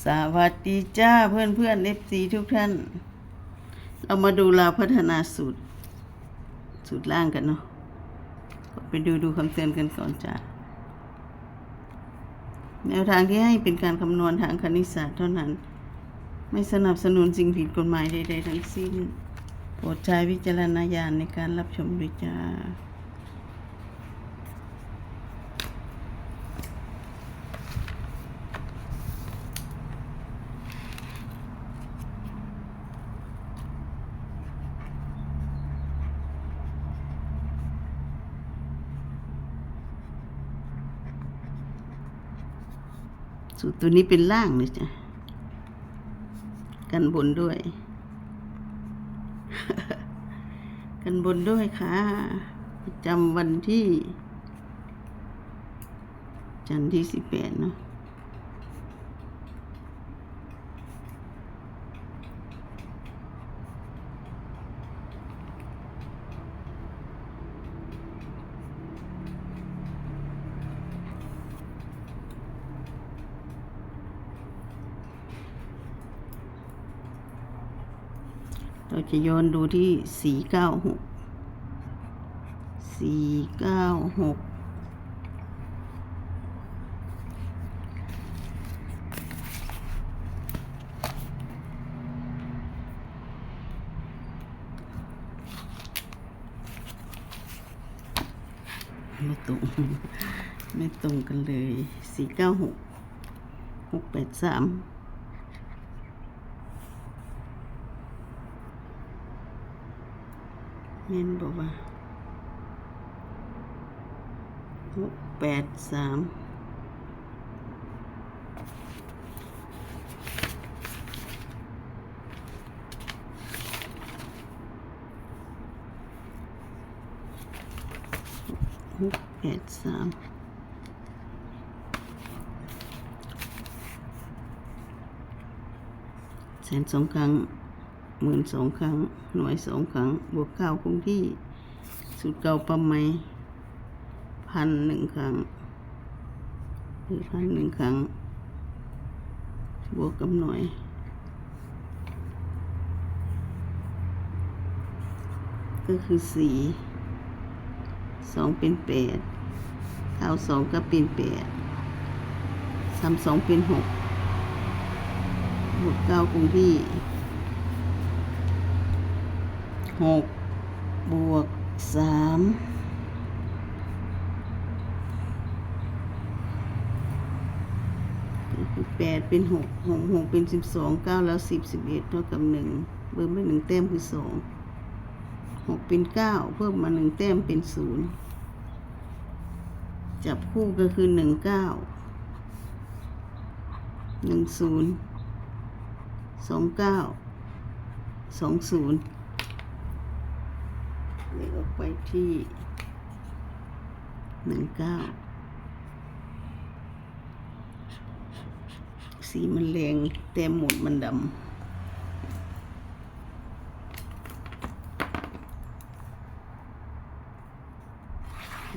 สวัสดีจ้าเพื่อนเพื่อนเอฟซีทุกท่าน เรามาดูเราพัฒนาสูตร สูตรล่างกันเนาะไปดูดูคำเตือนกันก่อนจ้าแนวทางที่ให้เป็นการคำนวณทางคณิตศาสตร์เท่านั้น ไม่สนับสนุนสิ่งผิดกฎหมายใดๆทั้งสิ้น โปรดใช้วิจารณญาณในการรับชมด้วยจ้า สูตรตัวนี้เป็นล่างเลยจ้ะ กันบนด้วย กันบนด้วยค่ะประจำวันที่ จันทร์ที่สิบแปดเนาะ เราจะโยนดูที่สี่เก้าหกสี่เก้าหกไม่ตรงไม่ตรงกันเลยสี่เก้าหกหกแปดสาม เมนบอกว่าหกแปดสามหกแปดสามแสนสองครั้ง หมื่นสองครั้ง หน่วยสองครั้ง บวกเก้าคงที่ สูตรเก่าประมาณพันหนึ่งครั้งหรือพันหนึ่งครั้ง บวกกับหน่วยก็คือสี่สองเป็นแปดเก้าสองก็เป็นแปดสามสองเป็นหกบวกเก้าคงที่ หกบวกสามแปดเป็นหกหกหกเป็นสิบสองเก้าแล้วสิบสิบเอ็ดเท่ากับหนึ่งเพิ่มไปหนึ่งแต้มคือสองหกเป็นเก้าเพิ่มมาหนึ่งแต้มเป็นศูนย์จับคู่ก็คือหนึ่งเก้าหนึ่งศูนย์สองเก้าสองศูนย์ เลขออกไปที่หนึ่งเก้าสีมันแรงเต็มหมดมันดำ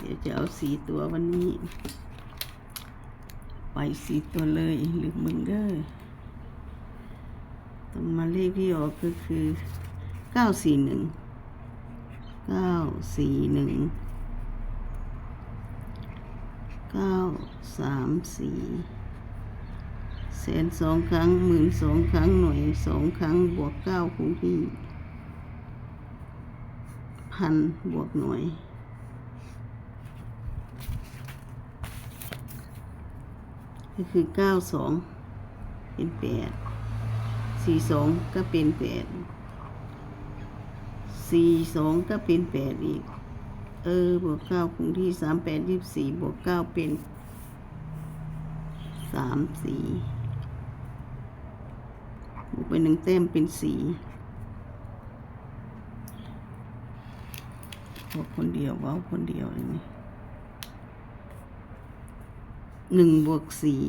เดี๋ยวจะเอาสีตัววันนี้ ไปสีตัวเลยหรือมึงเด้อต้องมาเลขที่ออกก็คือเก้าสี่หนึ่ง เก้าสี่หนึ่งเก้าสามสี่แสนสองครั้งหมื่นสองครั้งหน่วยสองครั้งบวกเก้าคงที่พันบวกหน่วยก็คือเก้าสองเป็นแปดสี่สองก็เป็นแปด สี่สองก็เป็นแปดอีก เออ บวกเก้าคงที่สามแปดยี่สี่บวกเก้าเป็นสามสี่บวกไปหนึ่งแต้มเป็นสี่บวกคนเดียวว้าคนเดียวเลยนี่หนึ่งบวกสี่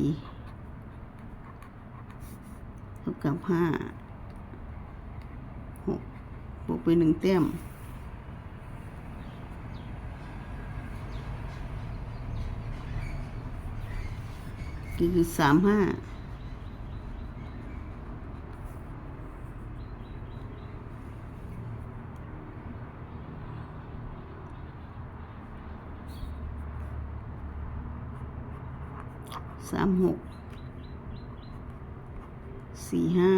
เท่ากับห้า ไปหนึ่งเต้มก็คือสามห้าสามหกสี่ห้า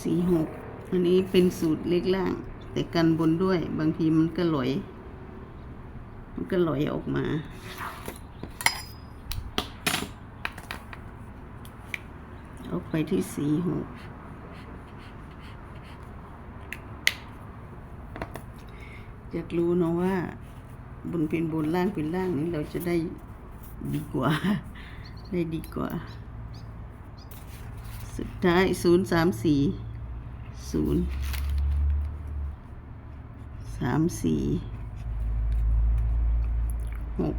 สี่หก อันนี้เป็นสูตรเล็กล่าง แต่กันบนด้วย บางทีมันก็หลอย มันก็หลอยออกมา ออกไปที่สี่หกอยากรู้เนาะว่า บนเป็นบนล่างเป็นล่างนี้เราจะได้ดีกว่า ได้ดีกว่า สุดท้ายศูนย์สามสี่ ศูนย์สามสี่หก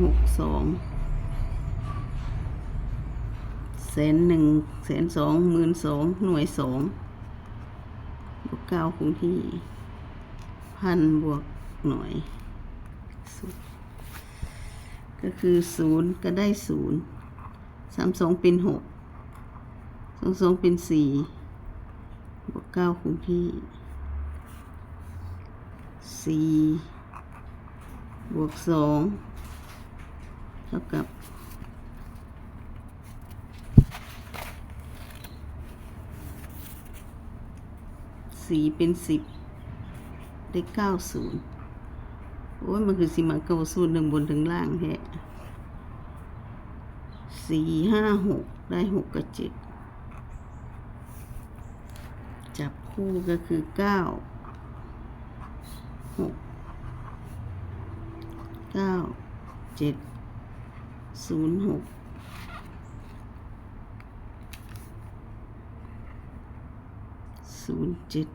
หกสองแสนหนึ่งแสนสองหมื่นสองหน่วยสองบวกเก้าคงที่พันบวกหน่วยสุดก็คือศูนย์ก็ได้ศูนย์สามสองเป็นหกสองสองเป็นสี่ บวกเก้าคงที่สี่บวกสองเท่ากับสี่เป็นสิบได้เก้าศูนย์โอ้ยมันคือสิมาเก้าศูนย์หนึ่งบนถึงล่างแท้สี่ห้าหกได้หกกับเจ็ดจับ คู่ก็คือเก้าหกเก้าเจ็ดศูนย์หกศูนย์เจ็ด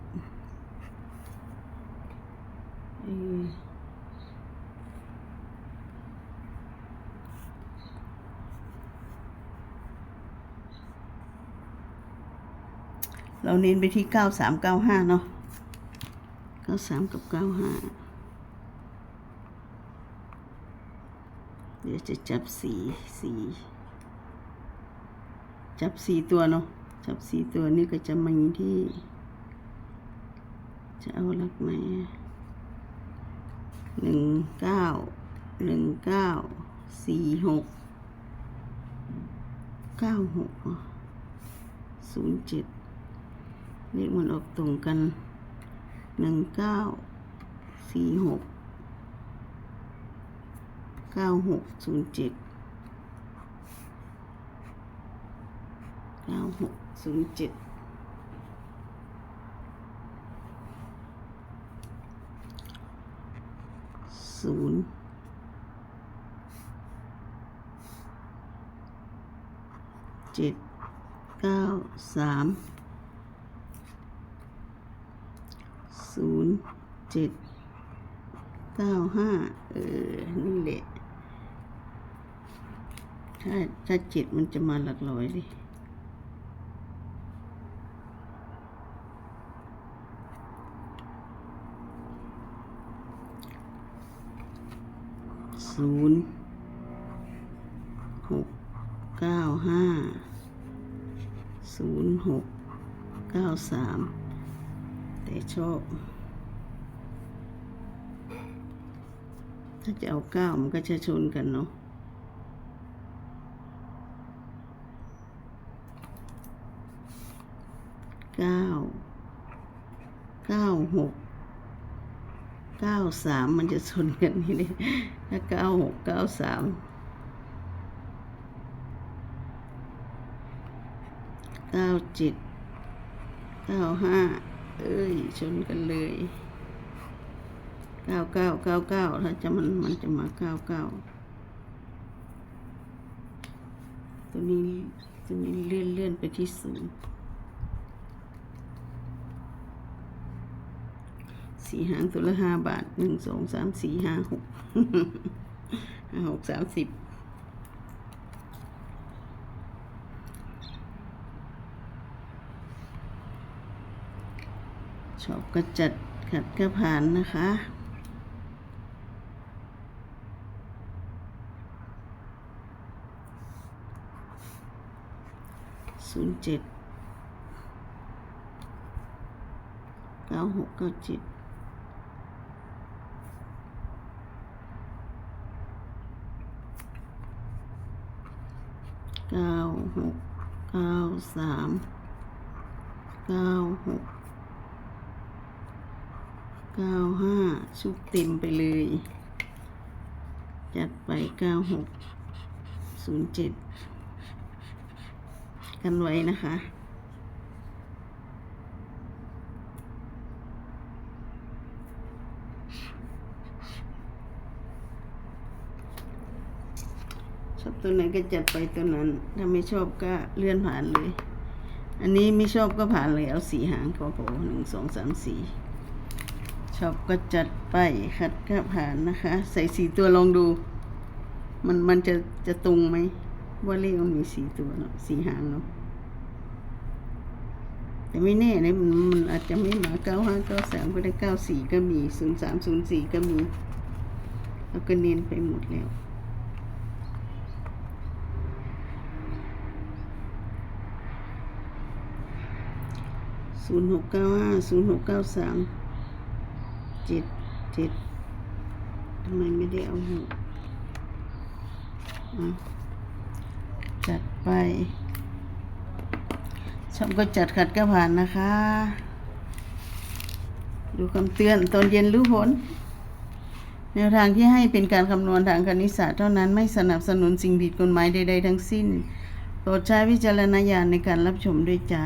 เราเน้นไปที่เก้าสามเก้าห้าเนาะเก้าสามกับเก้าห้าเดี๋ยวจะจับสีสีจับสีตัวเนาะจับสีตัวนี่ก็จะมาที่ จะเอาหลักไหนหนึ่งเก้าหนึ่งเก้าสี่หกเก้าหกศูนย์เจ็ด เลขมันออกตรงกันหนึ่งเก้าสี่หกเก้าหกศูนย์เจ็ดเก้าหกศูนย์เจ็ดศูนย์เจ็ดเก้าสาม ศูนย์เจ็ดเก้าห้าเออ นี่แหละ ถ้าถ้าเจ็ดมันจะมาหลักร้อยเลยศูนย์หกเก้าห้าศูนย์หกเก้าสาม แต่ชอบ ถ้าจะเอาเก้ามันก็จะชนกันเนาะเก้าเก้าหกเก้าสามมันจะชนกันนี่เลยถ้าเก้าหกเก้าสามเก้าเจ็ดเก้าห้า เอ้ย ชนกันเลยเก้าเก้าเก้าเก้าถ้าจะมันมันจะมาเก้าเก้าตัวนี้ตัวนี้เลื่อนเลื่อนไปที่ศูนย์สี่หางตัวละห้าบาทหนึ่งสองสามสี่ห้าหกห้าหกสามสิบ อบก็จัดขัดก็ผ่านนะคะ ศูนย์เจ็ดเก้าหกเก้าเจ็ดเก้าหกเก้าสามเก้าหก เก้าห้าชุดเต็มไปเลย จัดไปเก้าหกศูนย์เจ็ดกันไว้นะคะชอบตัวไหนก็จัดไปตัวนั้น ถ้าไม่ชอบก็เลื่อนผ่านเลย อันนี้ไม่ชอบก็ผ่านเลยเอาสีหางพอพอหนึ่งสองสามสี่ ชอบก็จัดไปคัดก็ผ่านนะคะ ใส่สีตัวลองดู มันมันจะจะตรงไหมว่าเลขมันมีสีตัวเนาะสีหางเนาะแต่ไม่แน่นะมันมันอาจจะไม่มาเก้าห้าเก้าสามก็ได้เก้าสี่ก็มีศูนย์สามศูนย์สี่ก็มีแล้วก็เน้นไปหมดแล้วศูนย์หกเก้าห้าศูนย์หกเก้าสาม จ็ดเจ็ดทำไมไม่ได้เอาหกอ่จัดไปชอบก็จัดขัดก็ผ่านนะคะ ดูคำเตือนตอนเย็นรู้ผลแนวทางที่ให้เป็นการคำนวณทางคณิตศาสตร์เท่านั้นไม่สนับสนุนสิ่งผิดกฎหมายใด ๆ ทั้งสิ้น โปรดใช้วิจารณญาณในการรับชมด้วยจ้า